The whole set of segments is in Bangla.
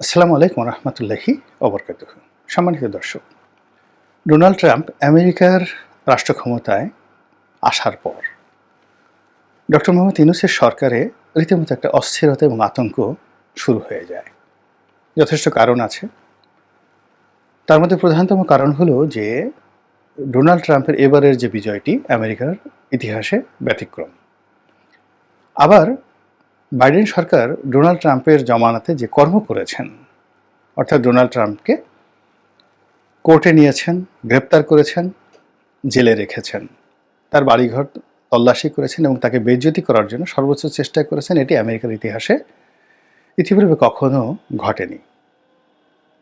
আসসালামু আলাইকুম রহমতুল্লাহি অবরকাত সম্মানিত দর্শক, ডোনাল্ড ট্রাম্প আমেরিকার রাষ্ট্র ক্ষমতায় আসার পর ডক্টর মোহাম্মদ ইউনুসের সরকারে রীতিমতো একটা অস্থিরতা এবং আতঙ্ক শুরু হয়ে যায়। যথেষ্ট কারণ আছে। তার মধ্যে প্রধানতম কারণ হলো যে ডোনাল্ড ট্রাম্পের এবারের যে বিজয়টি আমেরিকার ইতিহাসে ব্যতিক্রম। আবার বাইডেন সরকার ডোনাল্ড ট্রাম্পের জমানাতে যে কর্ম করেছেন, অর্থাৎ ডোনাল্ড ট্রাম্পকে কোর্টে নিয়েছেন, গ্রেপ্তার করেছেন, জেলে রেখেছেন, তার বাড়িঘর তল্লাশি করেছেন এবং তাকে বেজ্যতি করার জন্য সর্বোচ্চ চেষ্টা করেছেন, এটি আমেরিকার ইতিহাসে ইতিপূর্বে কখনো ঘটেনি।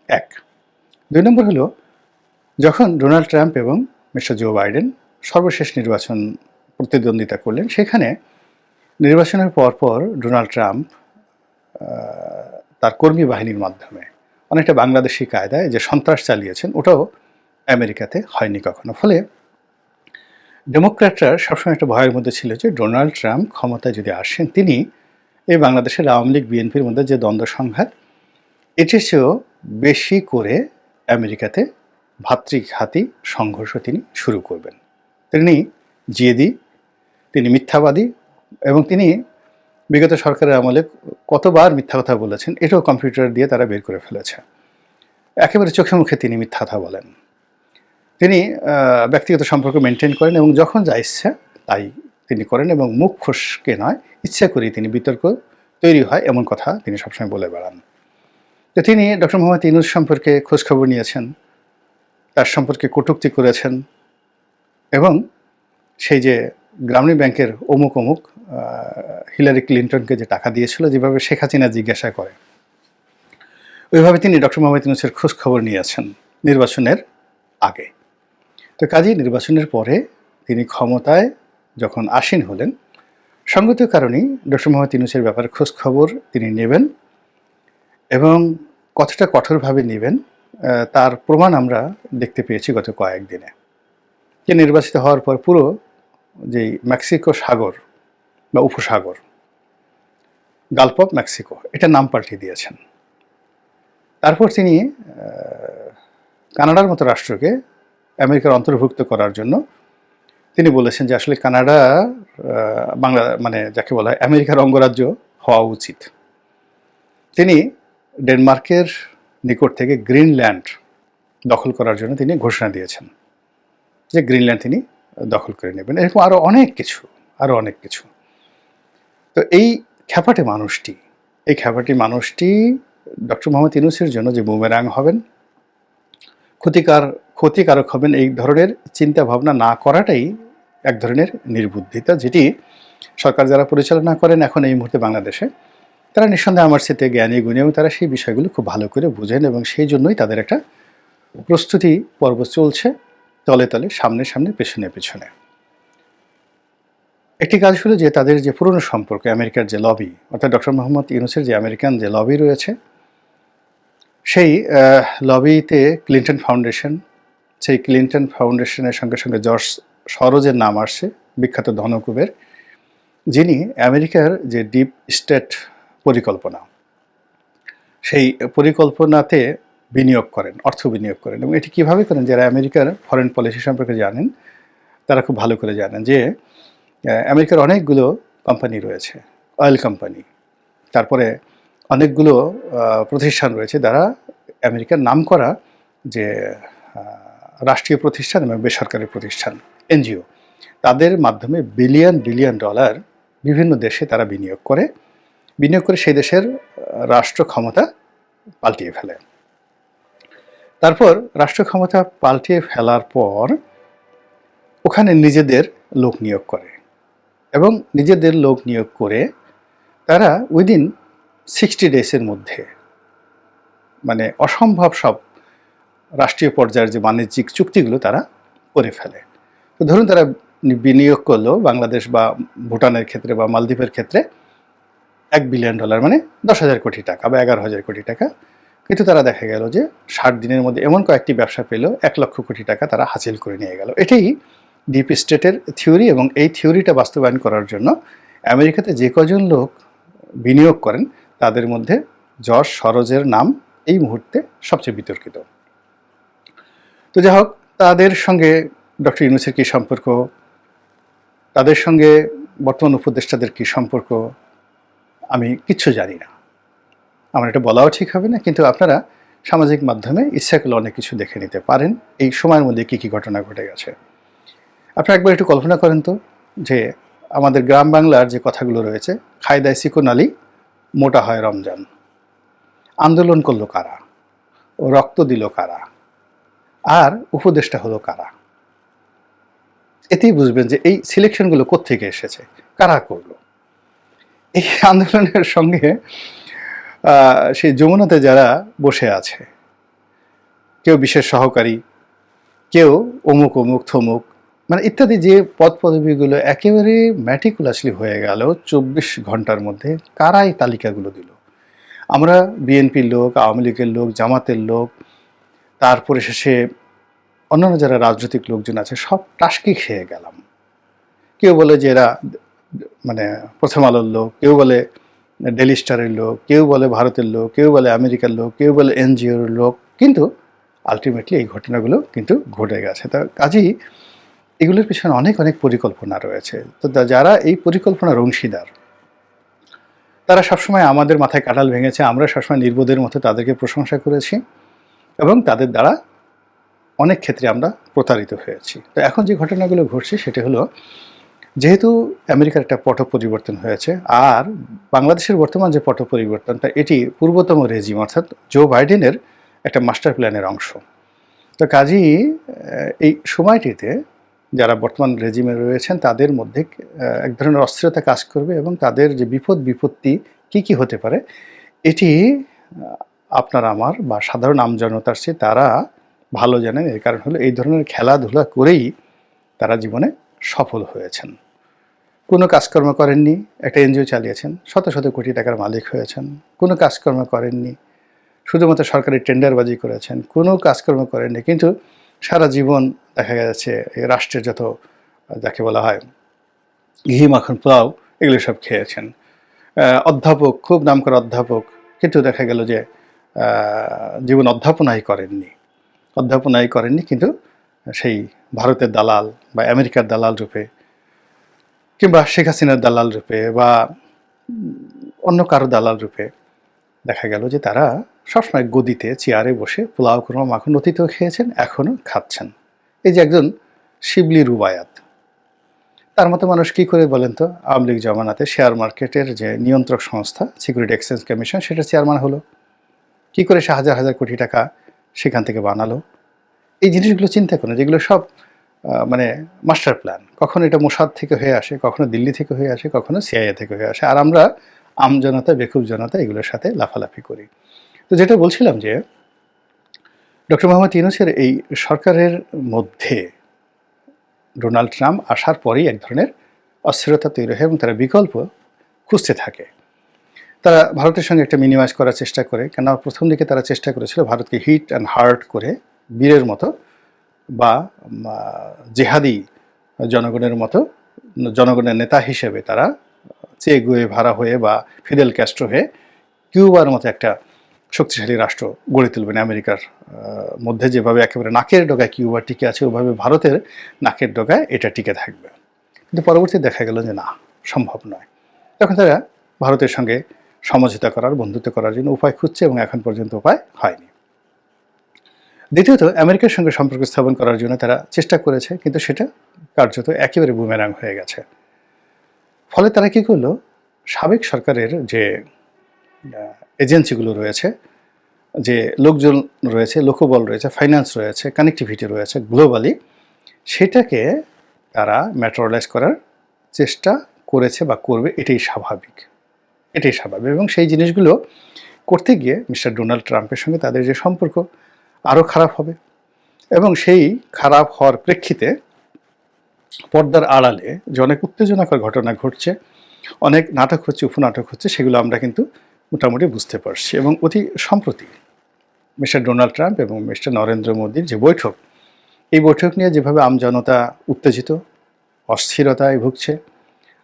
এক। দুই নম্বর হলো, যখন ডোনাল্ড ট্রাম্প এবং মিস্টার জো বাইডেন সর্বশেষ নির্বাচন প্রতিদ্বন্দ্বিতা করলেন, সেখানে নির্বাচনের পরপর ডোনাল্ড ট্রাম্প তার কর্মী বাহিনীর মাধ্যমে অনেকটা বাংলাদেশি কায়দায় যে সন্ত্রাস চালিয়েছেন, ওটাও আমেরিকাতে হয়নি কখনো। ফলে ডেমোক্র্যাটরা সবসময় একটা ভয়ের মধ্যে ছিল যে ডোনাল্ড ট্রাম্প ক্ষমতায় যদি আসেন, তিনি এই বাংলাদেশের আওয়ামী লীগ, বিএনপির মধ্যে যে দ্বন্দ্ব সংঘাত, এটির চেয়েও বেশি করে আমেরিকাতে ভাতৃঘাতী সংঘর্ষ তিনি শুরু করবেন। তিনি জিয়েদি, তিনি মিথ্যাবাদী এবং তিনি বিগত সরকারের আমলে কতবার মিথ্যা কথা বলেছেন, এটাও কম্পিউটার দিয়ে তারা বের করে ফেলেছে। একেবারে চোখে মুখে তিনি মিথ্যা কথা বলেন। তিনি ব্যক্তিগত সম্পর্ক মেনটেন করেন এবং যখন যা ইচ্ছে তাই তিনি করেন এবং মুখ ফসকে নয়, ইচ্ছা করেই তিনি বিতর্ক তৈরি হয়, এমন কথা তিনি সবসময় বলে বেড়ান। তো তিনি ডক্টর মোহাম্মদ ইনুস সম্পর্কে খোঁজখবর নিয়েছেন, তার সম্পর্কে কটূক্তি করেছেন এবং সেই যে গ্রামীণ ব্যাংকের অমুক অমুক হিলারি ক্লিন্টনকে যে টাকা দিয়েছিল, যেভাবে শেখ হাসিনা জিজ্ঞাসা করে, ওইভাবে তিনি ডক্টর মোহাম্মদ ইউনুসের খোঁজ খবর নিয়েছেন নির্বাচনের আগে। তো কাজেই নির্বাচনের পরে তিনি ক্ষমতায় যখন আসীন হলেন, সঙ্গত কারণেই ডক্টর মোহাম্মদ ইউনুসের ব্যাপারে খোঁজ খবর তিনি নেবেন এবং কতটা কঠোরভাবে নেবেন তার প্রমাণ আমরা দেখতে পেয়েছি গত কয়েকদিনে। যে নির্বাচিত হওয়ার পর পুরো যেই মেক্সিকো সাগর বা উপসাগর। গালফ অফ মেক্সিকো, এটা নাম পাল্টে দিয়েছেন। তারপর তিনি কানাডার মতো রাষ্ট্রকে আমেরিকার অন্তর্ভুক্ত করার জন্য তিনি বলেছেন যে আসলে কানাডা বাংলা মানে যাকে বলা হয় আমেরিকার অঙ্গরাজ্য হওয়া উচিত। তিনি ডেনমার্কের নিকট থেকে গ্রিনল্যান্ড দখল করার জন্য তিনি ঘোষণা দিয়েছেন। যে গ্রিনল্যান্ড তিনি দখল করে নেবেন। এরকম আরও অনেক কিছু আরও অনেক কিছু। তো এই খ্যাপাটে মানুষটি, এই খ্যাপাটি মানুষটি ডক্টর মোহাম্মদ ইউনুসের জন্য যে বুমেরাং হবেন, ক্ষতিকার, ক্ষতিকারক হবেন এই ধরনের চিন্তা ভাবনা না করাটাই এক ধরনের নির্বুদ্ধিতা, যেটি সরকার যারা পরিচালনা করেন এখন এই মুহূর্তে বাংলাদেশে, তারা নিঃসন্দেহে আমার সাথে জ্ঞানী গুণী এবং তারা সেই বিষয়গুলো খুব ভালো করে বুঝেন এবং সেই জন্যই তাদের একটা প্রস্তুতি পর্ব চলছে তলে তলে, সামনে সামনে, পেছনে পেছনে। একটি কাজ হলো যে তাদের যে পুরনো সম্পর্ক আমেরিকার যে লবি অর্থাৎ ডক্টর মোহাম্মদ ইউনুসের যে আমেরিকান যে লবি রয়েছে, সেই লবিতে ক্লিন্টন ফাউন্ডেশন সেই ক্লিন্টন ফাউন্ডেশনের সঙ্গে সঙ্গে জর্জ সরোজের নাম আসছে, বিখ্যাত ধনকুবের, যিনি আমেরিকার যে ডিপ স্টেট পরিকল্পনা, সেই পরিকল্পনাতে বিনিয়োগ করেন, অর্থ বিনিয়োগ করেন। এবং এটি কীভাবে করেন? যারা আমেরিকার ফরেন পলিসি সম্পর্কে জানেন, তারা খুব ভালো করে জানেন যে আমেরিকার অনেকগুলো কোম্পানি রয়েছে অয়েল কোম্পানি তারপরে অনেকগুলো প্রতিষ্ঠান রয়েছে যারা আমেরিকার নামকরা যে রাষ্ট্রীয় প্রতিষ্ঠান এবং বেসরকারি প্রতিষ্ঠান, এনজিও। তাদের মাধ্যমে বিলিয়ন বিলিয়ন ডলার বিভিন্ন দেশে তারা বিনিয়োগ করে বিনিয়োগ করে সেই দেশের রাষ্ট্র ক্ষমতা পাল্টিয়ে ফেলে। তারপর রাষ্ট্র ক্ষমতা পাল্টিয়ে ফেলার পর ওখানে নিজেদের লোক নিয়োগ করে। এবং নিজেদের লোক নিয়োগ করে তারা উইদিন সিক্সটি ডেসের মধ্যে মানে অসম্ভব সব রাষ্ট্রীয় পর্যায়ের যে বাণিজ্যিক চুক্তিগুলো তারা করে ফেলে। তো ধরুন তারা বিনিয়োগ করল বাংলাদেশ বা ভুটানের ক্ষেত্রে বা মালদ্বীপের ক্ষেত্রে এক বিলিয়ন ডলার মানে দশ হাজার কোটি টাকা বা এগারো হাজার কোটি টাকা। কিন্তু তারা দেখা গেল যে ষাট দিনের মধ্যে এমন কয়েকটি ব্যবসা পেল, এক লক্ষ কোটি টাকা তারা হাসিল করে নিয়ে গেল। এটাই ডিপ স্টেটের থিওরি এবং এই থিওরিটা বাস্তবায়ন করার জন্য আমেরিকাতে যে কজন লোক বিনিয়োগ করেন, তাদের মধ্যে যশ সরোজের নাম এই মুহূর্তে সবচেয়ে বিতর্কিত। তো যাই হোক, তাদের সঙ্গে ডক্টর ইউনুসের কী সম্পর্ক? তাদের সঙ্গে বর্তমান উপদেষ্টাদের কী সম্পর্ক? আমি কিচ্ছু জানি না। আমার এটা বলাও ঠিক হবে না, কিন্তু আপনারা সামাজিক মাধ্যমে ইচ্ছা করলে অনেক কিছু দেখে নিতে পারেন। এই সময়ের মধ্যে কী কী ঘটনা ঘটে গেছে। আপনারা একবার একটু কল্পনা করেন তো যে আমাদের গ্রাম বাংলার যে কথাগুলো রয়েছে, খায়দায় সিকোন আলী, মোটা হয় রমজান। আন্দোলন করল কারা? ও রক্ত দিল কারা? আর উপদেশটা হলো কারা? এতেই বুঝবেন যে এই সিলেকশনগুলো কোত্থেকে এসেছে, কারা করল? এই আন্দোলনের সঙ্গে সেই যমুনাতে যারা বসে আছে, কেউ বিশেষ সহকারী, কেউ অমুক অমুক থমুক মানে ইত্যাদি যে পদ পদবীগুলো একেবারে ম্যাটিকুলাসলি হয়ে গেল চব্বিশ ঘণ্টার মধ্যে কারা এই তালিকাগুলো দিল। আমরা বিএনপির লোক, আওয়ামী লীগের লোক, জামাতের লোক, তারপরে শেষে অন্যান্য যারা রাজনৈতিক লোকজন আছে, সব টাসকি খেয়ে গেলাম। কেউ বলে যে এরা মানে প্রথম আলোর লোক, কেউ বলে ডেলি স্টারের লোক, কেউ বলে ভারতের লোক, কেউ বলে আমেরিকার লোক, কেউ বলে এনজিওর লোক, কিন্তু আলটিমেটলি এই ঘটনাগুলো কিন্তু ঘটে গেছে। তা কাজেই এগুলোর পিছনে অনেক অনেক পরিকল্পনা রয়েছে। তো যারা এই পরিকল্পনার অংশীদার, তারা সবসময় আমাদের মাথায় কাটাল ভেঙেছে। আমরা সবসময় নির্বোধের মতো তাদেরকে প্রশংসা করেছি এবং তাদের দ্বারা অনেক ক্ষেত্রে আমরা প্রতারিত হয়েছি। তো এখন যে ঘটনাগুলো ঘটছে সেটা হলো, যেহেতু আমেরিকার একটা পট পরিবর্তন হয়েছে আর বাংলাদেশের বর্তমান যে পট পরিবর্তনটা, এটি পূর্বতম রেজিম, অর্থাৎ জো বাইডেনের একটা মাস্টার প্ল্যানের অংশ। তো কাজেই এই সময়টিতে যারা বর্তমান রেজিমে রয়েছেন, তাদের মধ্যে এক ধরনের অস্থিরতা কাজ করবে এবং তাদের যে বিপদ বিপত্তি কি কি হতে পারে, এটি আপনার আমার বা সাধারণ আমজনতার চেয়ে তারা ভালো জানেন এর কারণ হলো এই ধরনের খেলাধুলা করেই তারা জীবনে সফল হয়েছেন। কোনো কাজকর্ম করেননি, একটা এনজিও চালিয়েছেন, শত শত কোটি টাকার মালিক হয়েছেন। কোনো কাজকর্ম করেননি, শুধুমাত্র সরকারি টেন্ডারবাজি করেছেন, কোনো কাজকর্ম করেননি। কিন্তু সারা জীবন দেখা যাচ্ছে এই রাষ্ট্রের যত, যাকে বলা হয়, ঘি, মাখন, পোলাও, এগুলো সব খেয়েছেন। অধ্যাপক, খুব নাম করা অধ্যাপক, কিন্তু দেখা গেল যে জীবন অধ্যাপনাই করেননি। অধ্যাপনাই করেননি, কিন্তু সেই ভারতের দালাল বা আমেরিকার দালাল রূপে, কিংবা শেখ হাসিনার দালাল রূপে বা অন্য কারও দালাল রূপে দেখা গেল যে তারা সবসময় গদিতে চেয়ারে বসে পোলাও কুরমা মাখন অতীতেও খেয়েছেন, এখনও খাচ্ছেন। এই যে একজন শিবলি রুবায়াত। তার মতো মানুষ কি করে বলেন তো? আওয়ামী লীগ জমানাতে শেয়ার মার্কেটের যে নিয়ন্ত্রক সংস্থা সিকিউরিটি এক্সচেঞ্জ কমিশন সেটা চেয়ারম্যান হলো। কি করে সে হাজার হাজার কোটি টাকা সেখান থেকে বানালো? এই জিনিসগুলো চিন্তা করুন, যেগুলো সব মানে মাস্টার প্ল্যান। কখনো এটা মোসাদ থেকে হয়ে আসে, কখনো দিল্লি থেকে হয়ে আসে, কখনো সিআইএ থেকে হয়ে আসে। আর আমরা আমজনতা বেকুব জনতা এগুলোর সাথে লাফালাফি করি। তো যেটা বলছিলাম যে ডক্টর মোহাম্মদ ইউনুসের এই সরকারের মধ্যে ডোনাল্ড ট্রাম্প আসার পরেই এক ধরনের অস্থিরতা তৈরি হয় এবং তারা বিকল্প খুঁজতে থাকে। তারা ভারতের সঙ্গে একটা মিনিমাইজ করার চেষ্টা করে কেন প্রথম দিকে তারা চেষ্টা করেছিল ভারতকে হিট অ্যান্ড হার্ট করে বীরের মতো বা জেহাদি জনগণের মতো, জনগণের নেতা হিসেবে তারা চেয়ে গুয়ে ভাড়া হয়ে বা ফিদেল ক্যাস্ট্রো হয়ে কিউবার মতো একটা শক্তিশালী রাষ্ট্র গড়ে তুলবেন আমেরিকার মধ্যে যেভাবে একেবারে নাকের ডগায় কিউবা টিকে আছে, ওভাবে ভারতের নাকের ডগায় এটা টিকে থাকবে। কিন্তু পরবর্তী দেখা গেল যে না, সম্ভব নয়। তখন তারা ভারতের সঙ্গে সমঝোতা করার, বন্ধুত্ব করার জন্য উপায় খুঁজছে এবং এখন পর্যন্ত উপায় হয়নি। দ্বিতীয়ত, আমেরিকার সঙ্গে সম্পর্ক স্থাপন করার জন্য তারা চেষ্টা করেছে, কিন্তু সেটা কার্যত একেবারে বুমেরাং হয়ে গেছে। ফলে তারা কী করল? সাবেক সরকারের যে এজেন্সিগুলো রয়েছে, যে লোকজন রয়েছে, লোকবল রয়েছে ফাইন্যান্স রয়েছে কানেক্টিভিটি রয়েছে গ্লোবালি সেটাকে তারা ম্যাটেরিয়ালাইজ করার চেষ্টা করেছে বা করবে, এটাই স্বাভাবিক। এটাই স্বাভাবিক এবং সেই জিনিসগুলো করতে গিয়ে মিস্টার ডোনাল্ড ট্রাম্পের সঙ্গে তাদের যে সম্পর্ক আরও খারাপ হবে এবং সেই খারাপ হওয়ার প্রেক্ষিতে পর্দার আড়ালে যে অনেক উত্তেজনাকর ঘটনা ঘটছে, অনেক নাটক হচ্ছে, উপনাটক হচ্ছে, সেগুলো আমরা কিন্তু মোটামুটি বুঝতে পারছি এবং অতি সম্প্রতি মিস্টার ডোনাল্ড ট্রাম্প এবং মিস্টার নরেন্দ্র মোদীর যে বৈঠক, এই বৈঠক নিয়ে যেভাবে আমজনতা উত্তেজিত, অস্থিরতায় ভুগছে,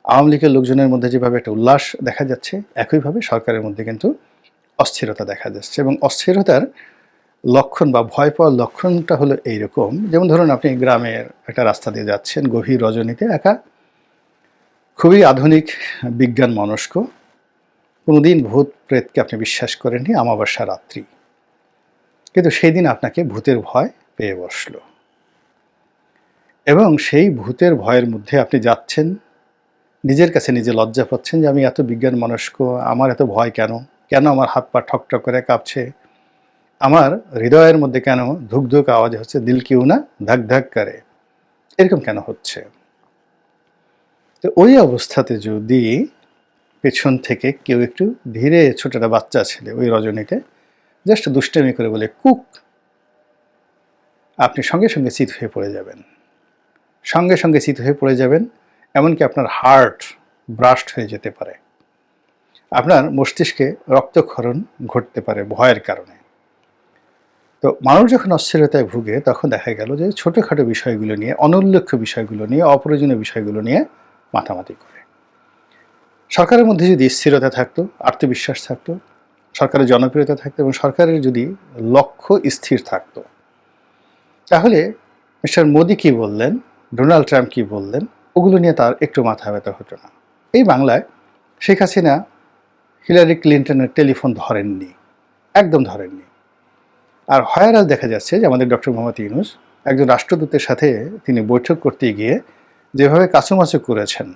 আওয়ামী লীগের লোকজনের মধ্যে যেভাবে একটা উল্লাস দেখা যাচ্ছে, একইভাবে সরকারের মধ্যে কিন্তু অস্থিরতা দেখা যাচ্ছে এবং অস্থিরতার লক্ষণ বা ভয় পাওয়ার লক্ষণটা হলো এইরকম। যেমন ধরুন আপনি গ্রামের একটা রাস্তা দিয়ে যাচ্ছেন, গভীর রজনীতে একা, খুবই আধুনিক বিজ্ঞান মনস্ক কোনোদিন ভূত প্রেতকে আপনি বিশ্বাস করেননি আমাবস্যা রাত্রি। কিন্তু সেই দিন আপনাকে ভূতের ভয় পেয়ে বসল। এবং সেই ভূতের ভয়ের মধ্যে আপনি যাচ্ছেন, নিজের কাছে নিজে লজ্জা পাচ্ছেন যে আমি এত বিজ্ঞান মনস্ক আমার এত ভয় কেন? কেন আমার হাত পা ঠকঠক করে কাঁপছে? আমার হৃদয়ের মধ্যে কেন ধুক ধুক আওয়াজ হচ্ছে, দিল কিউ না? ধাক ধাক করে। এরকম কেন হচ্ছে? তো ওই অবস্থাতে যদি পেছন থেকে কেউ একটু ধীরে ছোট একটা বাচ্চা ছেলে ওই রজনীতে জাস্ট দুষ্টামি করে বলে, কুক! আপনি সঙ্গে সঙ্গে চিত হয়ে পড়ে যাবেন। সঙ্গে সঙ্গে চিত হয়ে পড়ে যাবেন, এমনকি আপনার হার্ট ব্রাস্ট হয়ে যেতে পারে। আপনার মস্তিষ্কে রক্তক্ষরণ ঘটতে পারে ভয়ের কারণে। তো মানুষ যখন অস্থিরতায় ভুগে, তখন দেখা গেল যে ছোটোখাটো বিষয়গুলো নিয়ে অনুল্লেখ্য বিষয়গুলো নিয়ে, অপ্রয়োজনীয় বিষয়গুলো নিয়ে মাতামাতি করে। সরকারের মধ্যে যদি স্থিরতা থাকতো, আত্মবিশ্বাস থাকতো, সরকারের জনপ্রিয়তা থাকতো এবং সরকারের যদি লক্ষ্য স্থির থাকতো, তাহলে মিস্টার মোদি কি বললেন, ডোনাল্ড ট্রাম্প কি বললেন, ওগুলো নিয়ে তার একটু মাথা ব্যথা হতো না। এই বাংলায় শেখ হাসিনা হিলারি ক্লিন্টনের টেলিফোন ধরেননি, একদম ধরেননি। আর হয়ারাল দেখা যাচ্ছে যে আমাদের ডক্টর মোহাম্মদ ইউনুস একজন রাষ্ট্রদূতের সাথে তিনি বৈঠক করতে গিয়ে যেভাবে কাছুমাচু করেছেন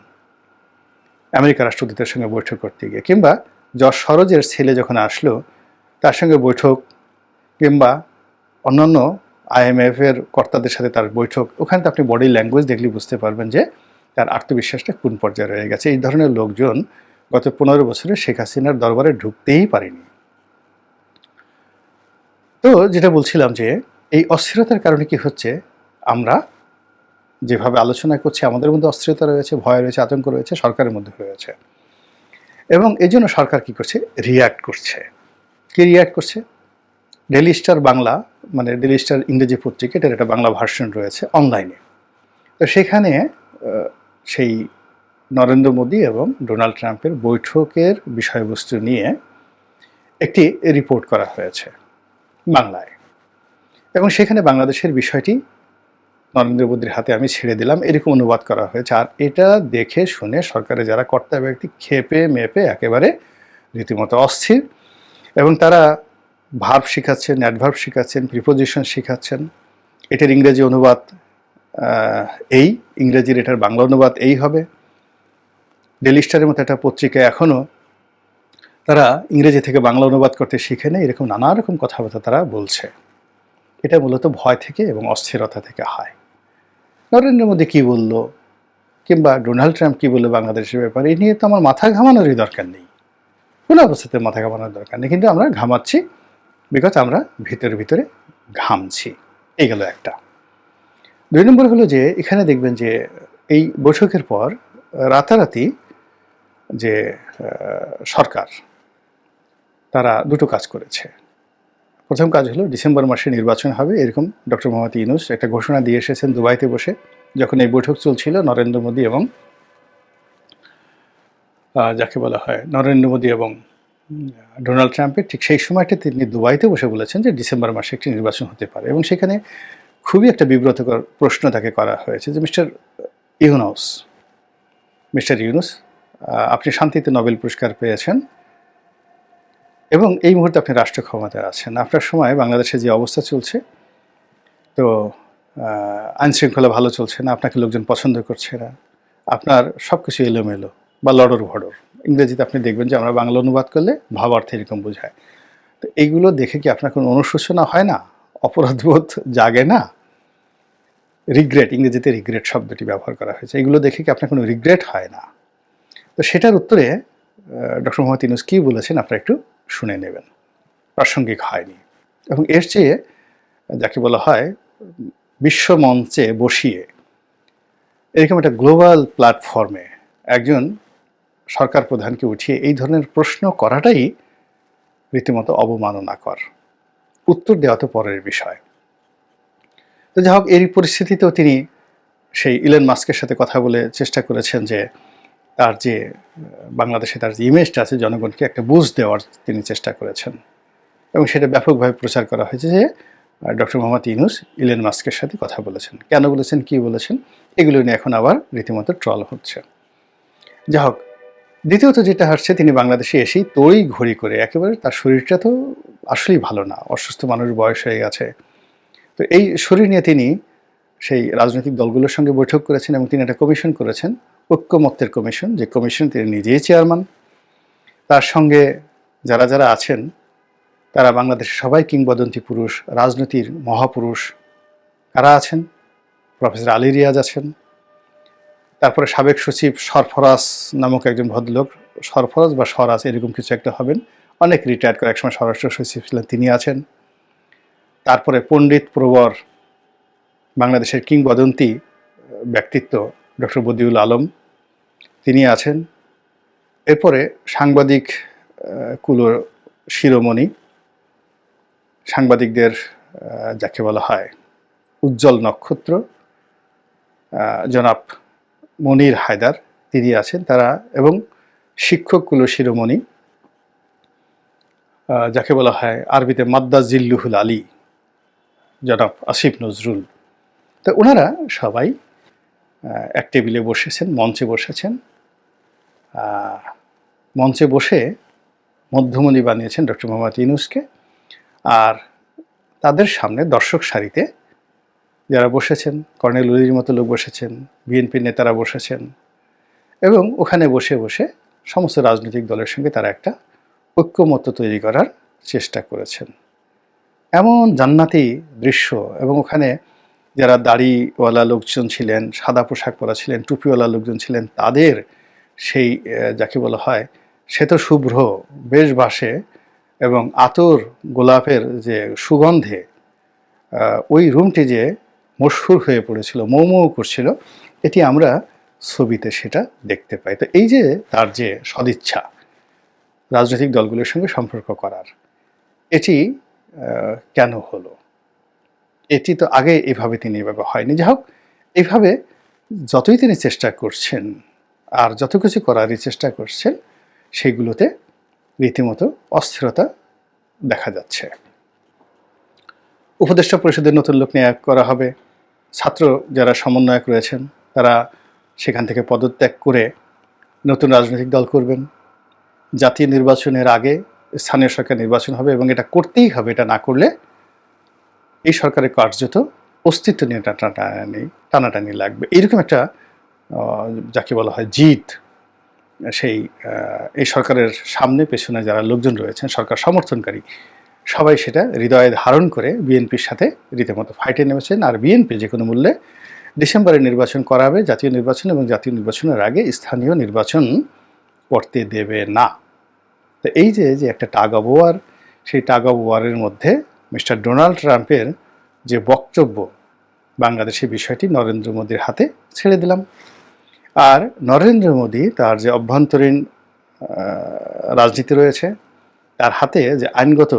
আমেরিকা রাষ্ট্রদূতের সঙ্গে বৈঠক করতে গিয়ে, কিংবা যশ সরোজের ছেলে যখন আসলো, তার সঙ্গে বৈঠক, কিংবা অন্যান্য আইএমএফ এর কর্তাদের সাথে তার বৈঠক, ওখানে তো আপনি বডি ল্যাঙ্গুয়েজ দেখলে বুঝতে পারবেন যে তার আত্মবিশ্বাসটা কোন পর্যায়ে রয়ে গেছে। এই ধরনের লোকজন গত পনেরো বছরে শেখ হাসিনার দরবারে ঢুকতেই পারেনি। তো যেটা বলছিলাম যে, এই অস্থিরতার কারণে কি হচ্ছে? আমরা যেভাবে আলোচনা করছে, আমাদের মধ্যে অস্থিরতা রয়েছে, ভয় রয়েছে, আতঙ্ক রয়েছে, সরকারের মধ্যে রয়েছে। এবং এই জন্য সরকার কি করছে? রিয়্যাক্ট করছে। কি রিয়্যাক্ট করছে? ডেলি স্টার বাংলা মানে ডেলি স্টার ইংরেজি পত্রিকা এটার একটা বাংলা ভার্সন রয়েছে অনলাইনে তো সেখানে সেই নরেন্দ্র মোদী এবং ডোনাল্ড ট্রাম্পের বৈঠকের বিষয়বস্তু নিয়ে একটি রিপোর্ট করা হয়েছে বাংলায়। এবং সেখানে বাংলাদেশের বিষয়টি নরেন্দ্র মোদীর হাতে আমি ছেড়ে দিলাম, এরকম অনুবাদ করা হয়েছে। আর এটা দেখে শুনে সরকারের যারা কর্তা ব্যক্তি খেপে মেপে একেবারে রীতিমতো অস্থির এবং তারা ভার্ব শেখাচ্ছেন অ্যাডভার্ব শেখাচ্ছেন প্রিপোজিশন শেখাচ্ছেন, এটার ইংরেজি অনুবাদ এই, ইংরেজির এটার বাংলা অনুবাদ এই হবে। ডেলি স্টারের মতো একটা পত্রিকা এখনও তারা ইংরেজি থেকে বাংলা অনুবাদ করতে শিখে নেই, এরকম নানা রকম কথাবার্তা তারা বলছে। এটা মূলত ভয় থেকে এবং অস্থিরতা থেকে হয়। নরেন্দ্র মোদী কী বলল? কিংবা ডোনাল্ড ট্রাম্প কী বলল বাংলাদেশের ব্যাপারে? এই নিয়ে তো আমার মাথা ঘামানোরই দরকার নেই। কোনো অবস্থাতে মাথা ঘামানোর দরকার নেই। কিন্তু আমরা ঘামাচ্ছি বিকজ আমরা ভিতরে ভিতরে ঘামছি। এই গেল একটা। দুই নম্বর হলো যে, এখানে দেখবেন যে, এই বৈঠকের পর রাতারাতি যে সরকার, তারা দুটো কাজ করেছে। প্রথম কাজ হলো ডিসেম্বর মাসে নির্বাচন হবে, এরকম ডক্টর মোহাম্মদ ইউনুস একটা ঘোষণা দিয়ে এসেছেন দুবাইতে বসে, যখন এই বৈঠক চলছিল নরেন্দ্র মোদী এবং যাকে বলা হয় নরেন্দ্র মোদী এবং ডোনাল্ড ট্রাম্পের, ঠিক সেই সময়টা তিনি দুবাইতে বসে বলেছেন যে ডিসেম্বর মাসে একটি নির্বাচন হতে পারে এবং সেখানে খুবই একটা বিব্রতকর প্রশ্ন তাকে করা হয়েছে যে মিস্টার ইউনুস মিস্টার ইউনুস আপনি শান্তিতে নোবেল পুরস্কার পেয়েছেন এবং এই মুহূর্তে আপনি রাষ্ট্র ক্ষমতায় আছেন। আপনার সময় বাংলাদেশে যে অবস্থা চলছে, তো আইনশৃঙ্খলা ভালো চলছে না, আপনাকে লোকজন পছন্দ করছে না, আপনার সব কিছু এলোমেলো বা লড়র ভড়র। ইংরেজিতে আপনি দেখবেন যে আমরা বাংলা অনুবাদ করলে ভাবার্থ এরকম বোঝায়। তো এইগুলো দেখে কি আপনার কোনো অনুশোচনা হয় না? অপরাধবোধ জাগে না? রিগ্রেট, ইংরেজিতে রিগ্রেট শব্দটি ব্যবহার করা হয়েছে। এগুলো দেখে কি আপনার কোনো রিগ্রেট হয় না? তো সেটার উত্তরে ডক্টর মোহাম্মদ ইউনুস কী বলেছেন, আপনারা একটু শুনে নেবেন। প্রাসঙ্গিক হয়নি। এবং এর চেয়ে যাকে বলা হয় বিশ্ব মঞ্চে বসিয়ে এরকম একটা গ্লোবাল প্ল্যাটফর্মে একজন সরকার প্রধানকে উঠিয়ে এই ধরনের প্রশ্ন করাটাই রীতিমতো অবমাননাকর। উত্তর দেওয়া তো পরের বিষয়। তো যাই হোক এই পরিস্থিতিতেও তিনি সেই ইলেন মাস্কের সাথে কথা বলে চেষ্টা করেছেন যে তার যে বাংলাদেশে তার যে ইমেজটা আছে জনগণকে একটা বুঝ দেওয়ার তিনি চেষ্টা করেছেন। এবং সেটা ব্যাপকভাবে প্রচার করা হয়েছে যে ডক্টর মোহাম্মদ ইনুস ইলেন মাস্কের সাথে কথা বলেছেন। কেন বলেছেন? কি বলেছেন? এগুলো নিয়ে এখন আবার রীতিমতো ট্রল হচ্ছে। যা হোক, দ্বিতীয়ত যেটা হচ্ছে তিনি বাংলাদেশে এসেই তড়ি ঘড়ি করে একেবারে তার শরীরটা তো আসলেই ভালো না, অসুস্থ মানুষ বয়স হয়ে গেছে। তো এই শরীর নিয়ে তিনি সেই রাজনৈতিক দলগুলোর সঙ্গে বৈঠক করেছেন এবং তিনি একটা কমিশন করেছেন। ঐক্যমত্যের কমিশন, যে কমিশন তিনি নিজেই চেয়ারম্যান। তার সঙ্গে যারা যারা আছেন, তারা বাংলাদেশের সবাই কিংবদন্তি পুরুষ, রাজনীতির মহাপুরুষ। কারা আছেন? প্রফেসর আলী রিয়াজ আছেন। তারপরে সাবেক সচিব সরফরাজ নামক একজন ভদ্রলোক, সরফরাজ বা স্বরাজ এরকম কিছু একটা হবেন। অনেক রিটায়ার করে একসময় স্বরাষ্ট্র সচিব ছিলেন, তিনি আছেন। তারপরে পণ্ডিত প্রবর, বাংলাদেশের কিংবদন্তি ব্যক্তিত্ব ডক্টর বদিউল আলম তিনি আছেন। এরপরে সাংবাদিক আহ, কুলো শিরোমণি সাংবাদিকদের যাকে বলা হয় উজ্জ্বল নক্ষত্র জনাব মনির হায়দার তিনি আছেন তারা এবং শিক্ষকগুলো শিরোমণি যাকে বলা হয় আরবিতে মাদ্দা জিল্লুহুল আলী জনাব আসিফ নজরুল। তো ওনারা সবাই এক টেবিলে বসেছেন, মঞ্চে বসেছেন। মঞ্চে বসে মধ্যমণি বানিয়েছেন ডক্টর মোহাম্মদ ইউনুসকে। আর তাদের সামনে দর্শক সারিতে যারা বসেছেন, কর্নেল উলির মতো লোক বসেছেন, বিএনপির নেতারা বসেছেন এবং ওখানে বসে বসে সমস্ত রাজনৈতিক দলের সঙ্গে তারা একটা ঐক্যমত্য তৈরি করার চেষ্টা করেছেন। এমন জান্নাতি দৃশ্য এবং ওখানে যারা দাড়িওয়ালা লোকজন ছিলেন, সাদা পোশাক পরা ছিলেন, টুপিওয়ালা লোকজন ছিলেন, তাদের সেই যাকে বলা হয় শ্বেত শুভ্র বেশ বাসে এবং আতর গোলাপের যে সুগন্ধে ওই রুমটি যে মশহুর হয়ে পড়েছিল মৌ মৌ করছিল, এটি আমরা ছবিতে সেটা দেখতে পাই। তো এই যে তার যে সদিচ্ছা, রাজনৈতিক দলগুলোর সঙ্গে সম্পর্ক করার, এটি কেন হলো? এটি তো আগে এভাবে তিনি এভাবে হয়নি। যাই হোক, এভাবে যতই তিনি চেষ্টা করছেন, আর যত কিছু করারই চেষ্টা করছেন, সেগুলোতে রীতিমতো অস্থিরতা দেখা যাচ্ছে। উপদেষ্টা পরিষদের নতুন লোক নিয়োগ করা হবে। ছাত্র যারা সমন্বয়ক রয়েছেন, তারা সেখান থেকে পদত্যাগ করে নতুন রাজনৈতিক দল করবেন। জাতীয় নির্বাচনের আগে স্থানীয় সরকার নির্বাচন হবে এবং এটা করতেই হবে, এটা না করলে এই সরকারের কার্যত অস্তিত্ব নিয়ে টানাটানি টানাটানি লাগবে। এইরকম একটা যাকে বলা হয় জিত সেই এই সরকারের সামনে পেছনে যারা লোকজন রয়েছেন, সরকার সমর্থনকারী, সবাই সেটা হৃদয়ে ধারণ করে বিএনপির সাথে রীতিমতো ফাইটে নেমেছেন। আর বিএনপি যে কোনো মূল্যে ডিসেম্বরে নির্বাচন করাবে, জাতীয় নির্বাচন এবং জাতীয় নির্বাচনের আগে স্থানীয় নির্বাচন করতে দেবে না। তো এই যে যে একটা টাগ অব ওয়ার সেই টাগ অব ওয়ারের মধ্যে মিস্টার ডোনাল্ড ট্রাম্পের যে বক্তব্য বাংলাদেশের বিষয়টি নরেন্দ্র মোদীর হাতে ছেড়ে দিলাম। আর নরেন্দ্র মোদী তার যে অভ্যন্তরীণ রাজনীতি রয়েছে, তার হাতে যে আইনগত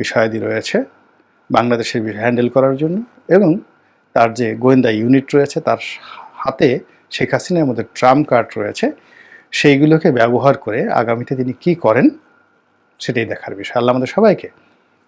বিষয়াদি রয়েছে বাংলাদেশের বিষয় হ্যান্ডেল করার জন্য এবং তার যে গোয়েন্দা ইউনিট রয়েছে, তার হাতে শেখ হাসিনার মধ্যে ট্রাম্প কার্ড রয়েছে, সেইগুলোকে ব্যবহার করে আগামীতে তিনি কি করেন সেটাই দেখার বিষয়। আল্লাহ আমাদের সবাইকে